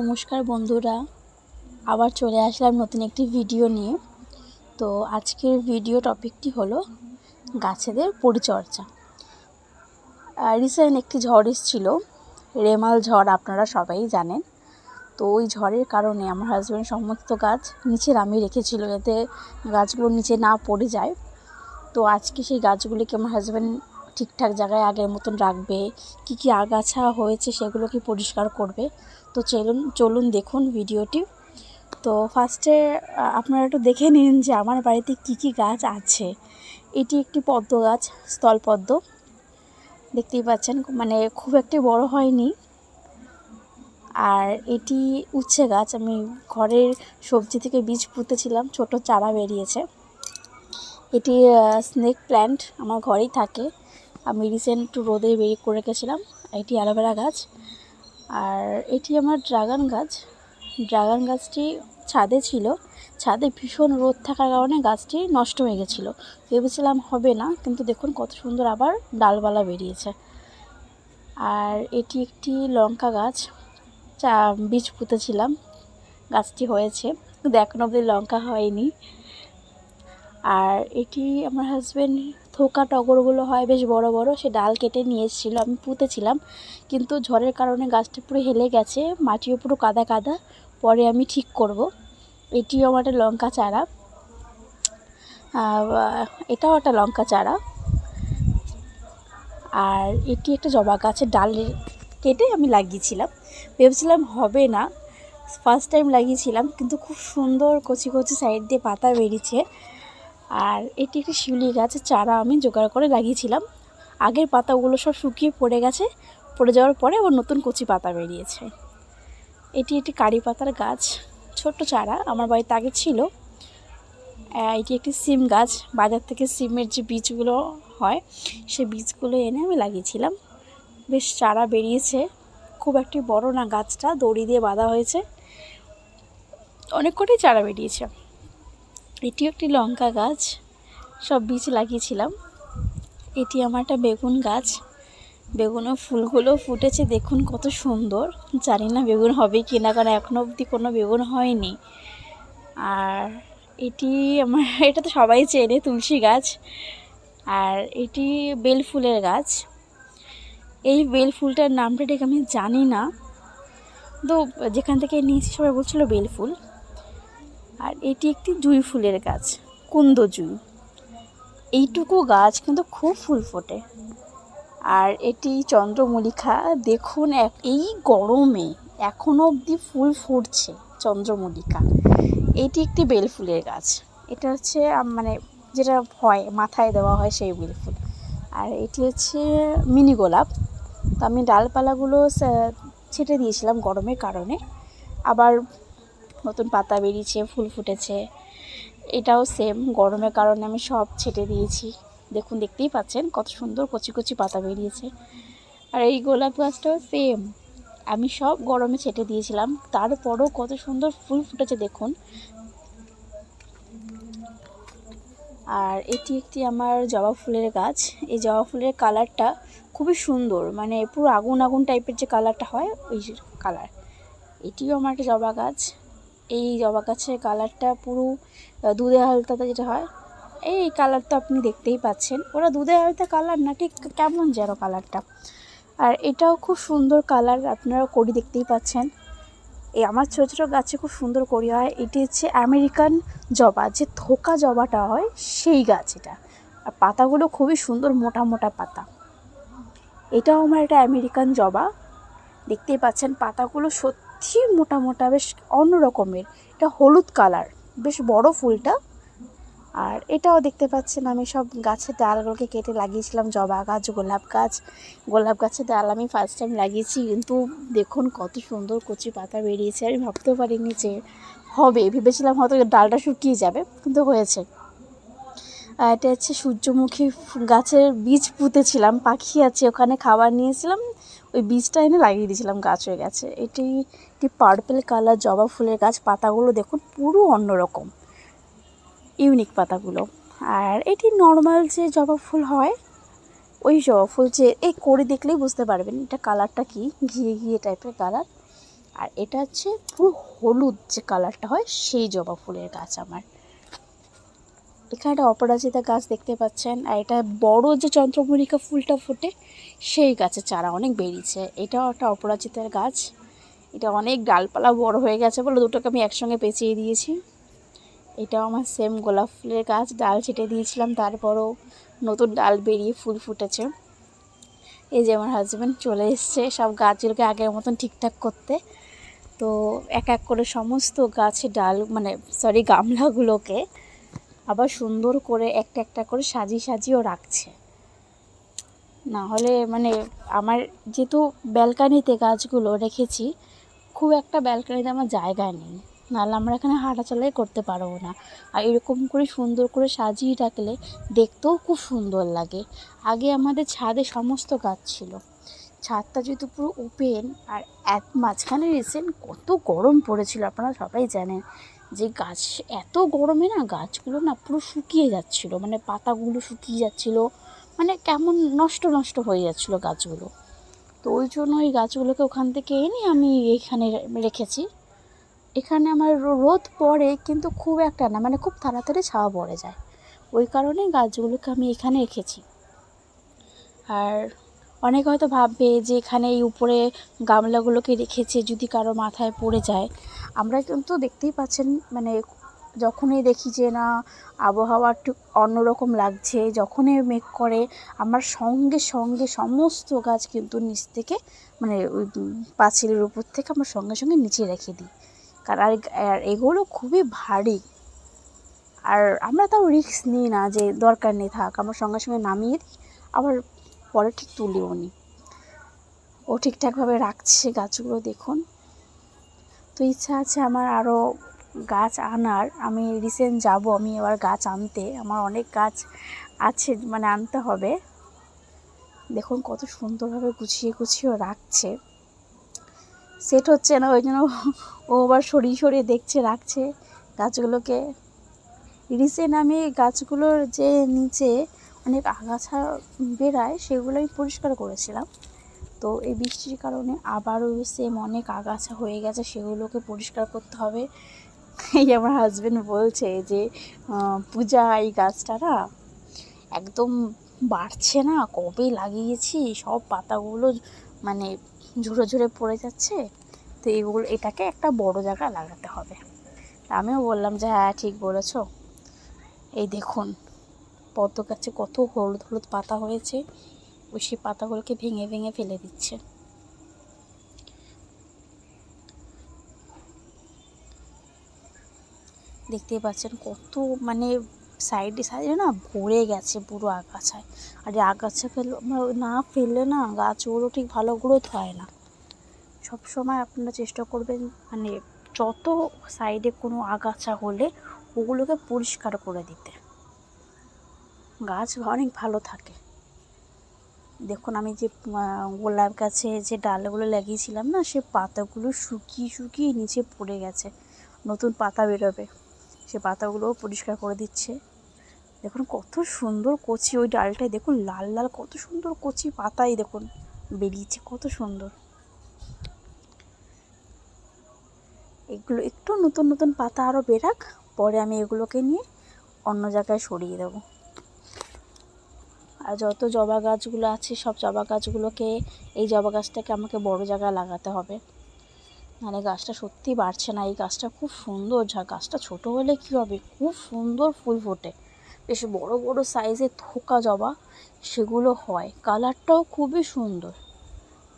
নমস্কার বন্ধুরা, আবার চলে আসলাম নতুন একটি ভিডিও নিয়ে। তো আজকের ভিডিও টপিকটি হলো গাছেদের পরিচর্যা। রিসেন্ট একটি ঝড় এসেছিল, রেমাল ঝড় আপনারা সবাই জানেন। তো ওই ঝড়ের কারণে আমার হাজব্যান্ড সমস্ত গাছ নিচে নামিয়ে রেখেছিল যাতে গাছগুলো নিচে না পড়ে যায়। তো আজকে সেই গাছগুলিকে আমার হাজব্যান্ড ঠিকঠাক জায়গায় আগের মতন রাখবে? কী কী আগাছা হয়েছে সেগুলো কি পরিষ্কার করবে? তো চলুন চলুন দেখুন ভিডিওটি। তো ফার্স্টে আপনারা একটু দেখে নিন যে আমার বাড়িতে কী কী গাছ আছে। এটি একটি পদ্ম গাছ স্থলপদ্ম দেখতেই পাচ্ছেন মানে খুব একটি বড় হয়নি। আর এটি উচ্ছে গাছ, আমি ঘরের সবজি থেকে বীজ পুঁতেছিলাম, ছোট চারা বেরিয়েছে। এটি স্নেক প্ল্যান্ট আমার ঘরেই থাকে। আমি রিসেন্ট একটু রোদে বেরিয়ে করে রেখেছিলাম এটি অ্যালোভেরা গাছ। আর এটি আমার ড্রাগন গাছ। ড্রাগন গাছটি ছাদে ছিল। ছাদে ভীষণ রোদ থাকার কারণে গাছটি নষ্ট হয়ে গেছিল। ভেবেছিলাম হবে না, কিন্তু দেখুন কত সুন্দর আবার ডালবালা বেরিয়েছে। আর এটি একটি লঙ্কা গাছ চা বীজ পুঁতেছিলাম। গাছটি হয়েছে, কিন্তু এখনও অবধি লঙ্কা হয়নি। আর এটি আমার হাজব্যান্ড থোকা টগরগুলো হয়, বেশ বড় বড়, সে ডাল কেটে নিয়ে এসেছিল আমি পুঁতেছিলাম। কিন্তু ঝড়ের কারণে গাছটা পুরো হেলে গেছে, মাটিও পুরো কাদা কাদা, পরে আমি ঠিক করব। এটিও আমার একটা লঙ্কা চারা। এটাও একটা লঙ্কা চারা। আর এটি একটা জবা গাছের ডাল কেটে আমি লাগিয়েছিলাম। ভেবেছিলাম হবে না ফার্স্ট টাইম লাগিয়েছিলাম, কিন্তু খুব সুন্দর কচি কচি সাইড দিয়ে পাতা বেরিয়েছে। আর এটি একটি শিউলি গাছের চারা আমি জোগাড় করে লাগিয়েছিলাম। আগের পাতাগুলো সব শুকিয়ে পড়ে গেছে। পড়ে যাওয়ার পরে আবার নতুন কচি পাতা বেরিয়েছে। এটি একটি কারি পাতার গাছ, ছোট্ট চারা। আমার বাড়িতে আগে ছিল। এটি একটি সিম গাছ। বাজার থেকে সিমের যে বীজগুলো হয়, সে বীজগুলো এনে আমি লাগিয়েছিলাম। বেশ চারা বেরিয়েছে। খুব একটি বড় না, গাছটা দড়ি দিয়ে বাঁধা হয়েছে। অনেক কটাই চারা বেরিয়েছে। এটি একটি লঙ্কা গাছ। সব বীজ লাগিয়েছিলাম। এটি আমার একটা বেগুন গাছ। বেগুনও ফুলগুলো ফুটেছে, দেখুন কত সুন্দর। জানি না বেগুন হবে কি না কারণ এখনও অবধি কোনো বেগুন হয়নি। আর এটি আমার, এটা তো সবাই চেনে, তুলসী গাছ। আর এটি বেল ফুলের গাছ। এই বেল ফুলটার নামটা ঠিক আমি জানি না। তো যেখান থেকে নিয়েছি সবাই বলছিল বেল ফুল। আর এটি একটি জুঁই ফুলের গাছ, কুন্দ জুঁই। এইটুকু গাছ কিন্তু খুব ফুল ফোটে। আর এটি চন্দ্রমল্লিকা, দেখুন এক, এই গরমে এখনও অবধি ফুল ফুটছে চন্দ্রমল্লিকা। এটি একটি বেল ফুলের গাছ। এটা হচ্ছে মানে যেটা হয়, মাথায় দেওয়া হয় সেই বেল ফুল। আর এটি হচ্ছে মিনি গোলাপ। তো আমি ডালপালাগুলো ছেটে দিয়েছিলাম গরমের কারণে। আবার নতুন পাতা বেরিয়েছে, ফুল ফুটেছে। এটাও সেম গরমের কারণে আমি সব ছেটে দিয়েছি। দেখুন, দেখতেই পাচ্ছেন কত সুন্দর কচি কচি পাতা বেরিয়েছে। আর এই গোলাপ গাছটাও সেম আমি সব গরমে ছেটে দিয়েছিলাম। তারপরও কত সুন্দর ফুল ফুটেছে, দেখুন। আর এটি একটি আমার জবা ফুলের গাছ। এই জবা ফুলের কালারটা খুবই সুন্দর। মানে পুরো আগুন আগুন টাইপের যে কালারটা হয়, ওই কালার। এটিও আমার একটা জবা গাছ। এই জবা গাছের কালারটা পুরো দুধে হালতাতে যেটা হয়, এই কালার তো আপনি দেখতেই পাচ্ছেন। ওরা দুধে হালতা কালার না, ঠিক কেমন যেন কালারটা। আর এটাও খুব সুন্দর কালার আপনারা করি দেখতেই পাচ্ছেন। এই আমার ছোটো ছোটো গাছে খুব সুন্দর করি হয়। এটি হচ্ছে আমেরিকান জবা, যে থোকা জবাটা হয়, সেই গাছ এটা। আর পাতাগুলো খুবই সুন্দর মোটা মোটা পাতা। এটাও আমার একটা আমেরিকান জবা। দেখতেই পাচ্ছেন, পাতাগুলো সত্যি মোটা মোটা, বেশ অন্য রকমের। এটা হলুদ কালার, বেশ বড় ফুলটা। আর এটাও দেখতে পাচ্ছেন আমি সব গাছের ডালগুলোকে কেটে লাগিয়েছিলাম, জবা গাছ, গোলাপ গাছ। গোলাপ গাছের ডাল আমি ফার্স্ট টাইম লাগিয়েছি, কিন্তু দেখুন কত সুন্দর কচি পাতা বেরিয়েছে, আমি ভাবতেও পারিনি যে হবে। ভেবেছিলাম হয়তো ডালটা শুকিয়ে যাবে, কিন্তু হয়েছে। এটা হচ্ছে সূর্যমুখী গাছের বীজ পুঁতেছিলাম, পাখি আছে ওখানে খাবার নিয়েছিলাম ওই বীজটা এনে লাগিয়ে দিয়েছিলাম, গাছ হয়ে গেছে। এটি একটি পার্পেল কালার জবা ফুলের গাছ, পাতাগুলো দেখুন পুরো অন্যরকম ইউনিক পাতাগুলো। আর এটি নর্মাল যে জবা ফুল হয়, ওই জবা ফুল যে এই করে দেখলেই বুঝতে পারবেন এটা কালারটা কি, ঘিয়ে ঘিয়ে টাইপের কালার আর এটা হচ্ছে পুরো হলুদ যে কালারটা হয়, সেই জবা ফুলের গাছ আমার। এখানে একটা অপরাজিতা গাছ দেখতে পাচ্ছেন, আর এটা বড় যে চন্দ্রমল্লিকা ফুলটা ফোটে, সেই গাছের চারা অনেক বেরিয়েছে। এটাও একটা অপরাজিতার গাছ। এটা অনেক ডালপালা বড় হয়ে গেছে বলে দুটোকে আমি একসঙ্গে পেঁচিয়ে দিয়েছি। এটাও আমার সেম গোলাপ ফুলের গাছ, ডাল ছেটে দিয়েছিলাম, তারপরও নতুন ডাল বেরিয়ে ফুল ফুটেছে। এই যে আমার হাজব্যান্ড চলে এসছে, সব গাছগুলোকে আগের মতন ঠিকঠাক করতে। তো এক এক করে সমস্ত গাছে ডাল মানে সরি গামলাগুলোকে আবার সুন্দর করে একটা একটা করে সাজিয়ে সাজিয়েও রাখছে। না হলে মানে আমার যেহেতু ব্যালকানিতে গাছগুলো রেখেছি, খুব একটা ব্যালকানিতে আমার জায়গা নেই। নাহলে আমরা এখানে হাঁটাচলাই করতে পারব না। আর এরকম করে সুন্দর করে সাজিয়ে রাখলে দেখতেও খুব সুন্দর লাগে। আগে আমাদের ছাদে সমস্ত গাছ ছিল। ছাদটা যেহেতু পুরো ওপেন আর এক মাঝখানে রিসেন্ট কত গরম পড়েছিল, আপনারা সবাই জানেন। যে গাছ, এত গরমে না গাছগুলো না পুরো শুকিয়ে যাচ্ছিল মানে পাতাগুলো শুকিয়ে যাচ্ছিল মানে কেমন নষ্ট নষ্ট হয়ে যাচ্ছিল গাছগুলো। তো ওই জন্য ওই গাছগুলোকে ওখান থেকে এনে আমি এখানে রেখেছি। এখানে আমার রোদ পড়ে কিন্তু খুব একটা না মানে খুব তাড়াতাড়ি ছাওয়া পড়ে যায়। ওই কারণে গাছগুলোকে আমি এখানে রেখেছি। আর অনেকে হয়তো ভাববে যে এখানে এই উপরে গামলাগুলোকে রেখেছে, যদি কারও মাথায় পড়ে যায়। আমরা কিন্তু দেখতেই পাচ্ছেন মানে যখনই দেখি যে না, আবহাওয়া একটু অন্যরকম লাগছে, যখনই মেঘ করে, আমার সঙ্গে সঙ্গে সমস্ত গাছ কিন্তু নিচ থেকে মানে ওই পাঁচিলের উপর থেকে আমার সঙ্গে সঙ্গে নিচে রেখে দিই। কারণ আর এগুলো খুবই ভারী। আর আমরা তাও রিস্ক নিই না যে দরকার নেই থাক, আমরা সঙ্গে সঙ্গে নামিয়ে দিই, আবার পরে ঠিক তুলিও নিই ও ঠিকঠাকভাবে রাখছে গাছগুলো, দেখুন। তো ইচ্ছা আছে আমার আরও গাছ আনার। আমি রিসেন্ট যাব, আমি এবার গাছ আনতে। আমার অনেক গাছ আছে মানে আনতে হবে। দেখুন কত সুন্দরভাবে গুছিয়ে গুছিয়ে রাখছে। সেট হচ্ছে না, ওই জন্য ও আবার সরিয়ে সরিয়ে দেখছে, রাখছে গাছগুলোকে। রিসেন্ট আমি গাছগুলোর যে নিচে অনেক আগাছা বেরায় সেগুলো আমি পরিষ্কার করেছিলাম। তো এই বৃষ্টির কারণে আবারও সেম অনেক আগাছা হয়ে গেছে, সেগুলোকে পরিষ্কার করতে হবে। এই আমার হাজব্যান্ড বলছে যে পূজা, এই গাছটা না একদম বাড়ছে না, কবে লাগিয়েছি, সব পাতাগুলো মানে ঝুড়ে ঝুড়ে পড়ে যাচ্ছে। তো এগুলো, এটাকে একটা বড় জায়গা লাগাতে হবে। আমিও বললাম যে হ্যাঁ ঠিক বলেছ। এই দেখুন, পদ্ম গাছে কত হলুদ হলুদ পাতা হয়েছে। সেই পাতাগুলোকে ভেঙে ভেঙে ফেলে দিচ্ছে। দেখতেই পাচ্ছেন কত মানে সাইডে সাইডে না ভরে গেছে পুরো আগাছায়। আর আগাছা ফেলে না ফেললে না গাছগুলো ঠিক ভালো গ্রোথ হয় না। সব সময় আপনারা চেষ্টা করবেন মানে যত সাইডে কোনো আগাছা হলে ওগুলোকে পরিষ্কার করে দিতে। গাছ অনেক ভালো থাকে। দেখুন, আমি যে গোলাপ গাছে যে ডালগুলো লাগিয়েছিলাম না, সে পাতাগুলো শুকিয়ে শুকিয়ে নিচে পড়ে গেছে। নতুন পাতা বেরোবে। সে পাতাগুলোও পরিষ্কার করে দিচ্ছে। দেখুন, কত সুন্দর কচি ওই ডালটায়। দেখুন, লাল লাল, কত সুন্দর কচি পাতাই দেখুন, বেরিয়েছে, কত সুন্দর। এগুলো একটু নতুন নতুন পাতা আরও বেরাক, পরে আমি এগুলোকে নিয়ে অন্য জায়গায় সরিয়ে দেবো। আর যত জবা গাছগুলো আছে, সব জবা গাছগুলোকে এই জবা গাছটাকে আমাকে বড় জায়গায় লাগাতে হবে। মানে গাছটা সত্যি বাড়ছে না। এই গাছটা খুব সুন্দর যা গাছটা ছোট হলে কী হবে? খুব সুন্দর ফুল ফোটে। বেশ বড় বড় সাইজের থোকা জবা সেগুলো হয়। কালারটাও খুবই সুন্দর।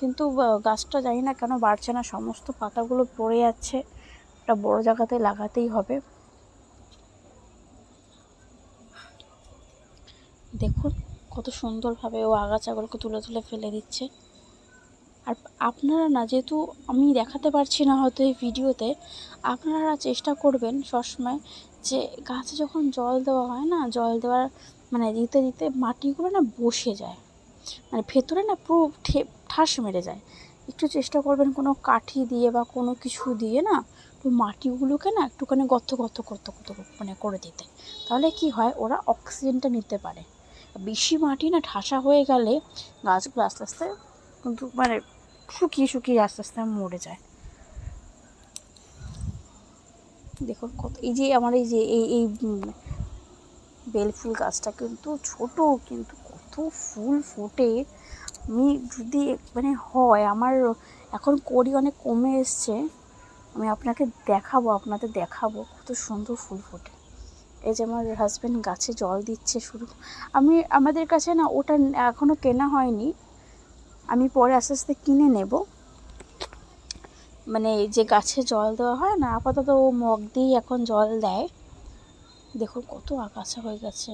কিন্তু গাছটা জানি না কেন বাড়ছে না। সমস্ত পাতাগুলো পড়ে যাচ্ছে। একটা বড় জায়গাতে লাগাতেই হবে। দেখুন কত সুন্দরভাবে ও আগাছাগুলোকে তুলে তুলে ফেলে দিচ্ছে। আর আপনারা না, যেহেতু আমি দেখাতে পারছি না হয়তো এই ভিডিওতে, আপনারা চেষ্টা করবেন সবসময় যে গাছে যখন জল দেওয়া হয় না, জল দেওয়ার মানে দিতে দিতে মাটিগুলো না বসে যায়। মানে ভেতরে না পুরো ঠাস মেরে যায়। একটু চেষ্টা করবেন কোনো কাঠি দিয়ে বা কোনো কিছু দিয়ে না একটু মাটিগুলোকে না একটুখানি গর্ত গর্ত করতে গর্ত মানে করে দিতে। তাহলে কি হয়, ওরা অক্সিজেনটা নিতে পারে। বেশি মাটি না ঠাসা হয়ে গেলে গাছগুলো আস্তে আস্তে কিন্তু মানে শুকিয়ে শুকিয়ে আস্তে আস্তে মরে যায়। দেখুন কত এই যে আমার এই যে এই এই উম, বেলফুল গাছটা কিন্তু ছোট কিন্তু কত ফুল ফোটে। আমি যদি মানে হয় আমার এখন করি অনেক কমে এসছে। আমি আপনাকে দেখাবো আপনাদের দেখাবো কত সুন্দর ফুল ফোটে। এই যে আমার হাজব্যান্ড গাছে জল দিচ্ছে শুরু আমি, আমাদের কাছে না ওটা এখনও কেনা হয়নি। আমি পরে আস্তে আস্তে কিনে নেব। মানে যে গাছে জল দেওয়া হয় না, আপাতত ও মগ দিয়েই এখন জল দেয়। দেখুন কত আগাছা হয়ে গেছে।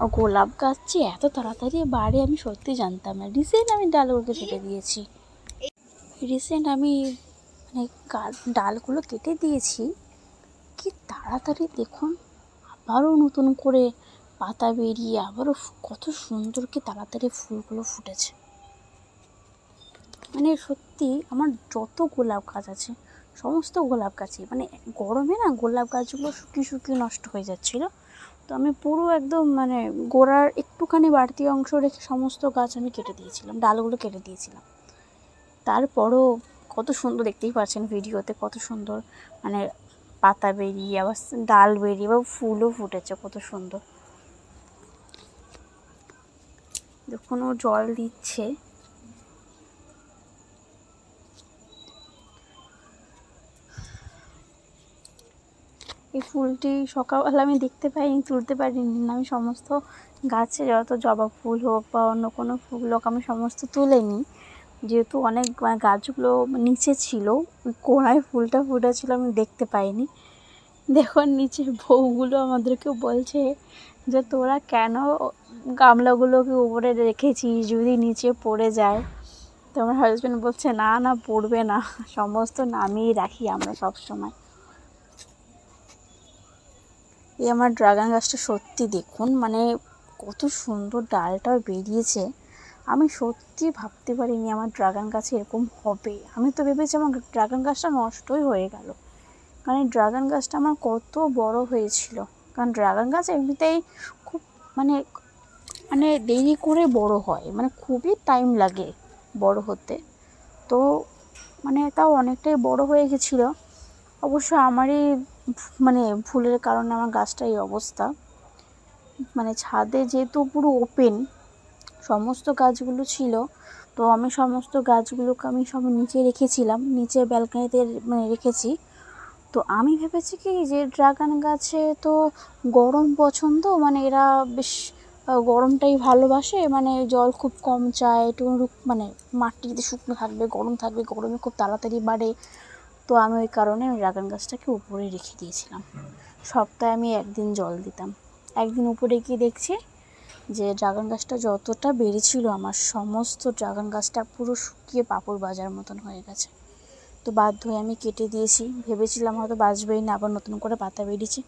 আর গোলাপ গাছ যে এত তাড়াতাড়ি বাড়ে, আমি সত্যি জানতাম না। রিসেন্ট আমি ডালগুলোকে কেটে দিয়েছি। রিসেন্ট আমি মানে ডালগুলো কেটে দিয়েছি। কি তাড়াতাড়ি দেখুন। আবারও নতুন করে পাতা বেরিয়ে, আবারও কত সুন্দর কি তাড়াতাড়ি ফুলগুলো ফুটেছে। মানে সত্যি আমার যত গোলাপ গাছ আছে, সমস্ত গোলাপ গাছই মানে গরমে না গোলাপ গাছগুলো শুকিয়ে শুকিয়ে নষ্ট হয়ে যাচ্ছিল। তো আমি পুরো একদম মানে গোড়ার একটুখানি বাড়তি অংশ রেখে সমস্ত গাছ আমি কেটে দিয়েছিলাম, ডালগুলো কেটে দিয়েছিলাম। তারপরও কত সুন্দর, দেখতেই পাচ্ছেন ভিডিওতে কত সুন্দর মানে পাতা বেরিয়ে, আবার ডাল বেরিয়ে বা ফুলও ফুটেছে, কত সুন্দর। দেখুন, ও জল দিচ্ছে। এই ফুলটি সকালবেলা আমি দেখতে পাইনি, তুলতে পারিনি আমি সমস্ত গাছে যত জবা ফুল হোক বা অন্য কোনো ফুল হোক, আমি সমস্ত তুলে নিই। যেহেতু অনেক মানে গাছগুলো নিচে ছিল, ওই কোনায় ফুলটা ফুটেছিল, আমি দেখতে পাইনি। দেখুন নিচে বউগুলো আমাদেরকে বলছে যে, তোরা কেন গামলাগুলোকে উপরে রেখেছিস যদি নিচে পড়ে যায়? তো আমার হাজব্যান্ড বলছে, না না, পড়বে না। সমস্ত নামিয়ে রাখি আমরা সব সময়। এই আমার ড্রাগন গাছটা সত্যি দেখুন মানে কত সুন্দর ডালটাও বেরিয়েছে। আমি সত্যি ভাবতে পারিনি আমার ড্রাগন গাছে এরকম হবে। আমি তো ভেবেছি আমার ড্রাগন গাছটা নষ্টই হয়ে গেল। কারণ এই ড্রাগন গাছটা আমার কত বড় হয়েছিল। কারণ ড্রাগন গাছ এমনিতেই খুব মানে মানে দেরি করে বড় হয়। মানে খুবই টাইম লাগে বড় হতে। তো মানে তাও অনেকটাই বড় হয়ে গেছিল। অবশ্য আমারই মানে ভুলের কারণে আমার গাছটা এই অবস্থা। মানে ছাদে যেহেতু পুরো ওপেন সমস্ত গাছগুলো ছিল, তো আমি সমস্ত গাছগুলোকে আমি সব নিচে রেখেছিলাম, নিচে ব্যালকনিতে মানে রেখেছি। তো আমি ভেবেছি কি যে ড্রাগন গাছে তো গরম পছন্দ মানে এরা বেশ গরমটাই ভালোবাসে মানে জল খুব কম চায়, একটু মানে মাটিতে শুকনো থাকবে, গরম থাকবে, গরমে খুব তাড়াতাড়ি বাড়ে। তো আমি ওই কারণে ওই ড্রাগন গাছটাকে উপরে রেখে দিয়েছিলাম। সপ্তাহে আমি একদিন জল দিতাম। একদিন উপরে গিয়ে দেখছি যে ড্রাগন গাছটা যতটা বেড়েছিল আমার সমস্ত ড্রাগন গাছটা পুরো শুকিয়ে পাপড় বাজার মতন হয়ে গেছে। তো বাধ্য হয়ে আমি কেটে দিয়েছি। ভেবেছিলাম হয়তো বাঁচবেই না, আবার নতুন করে পাতা বেরিয়েছে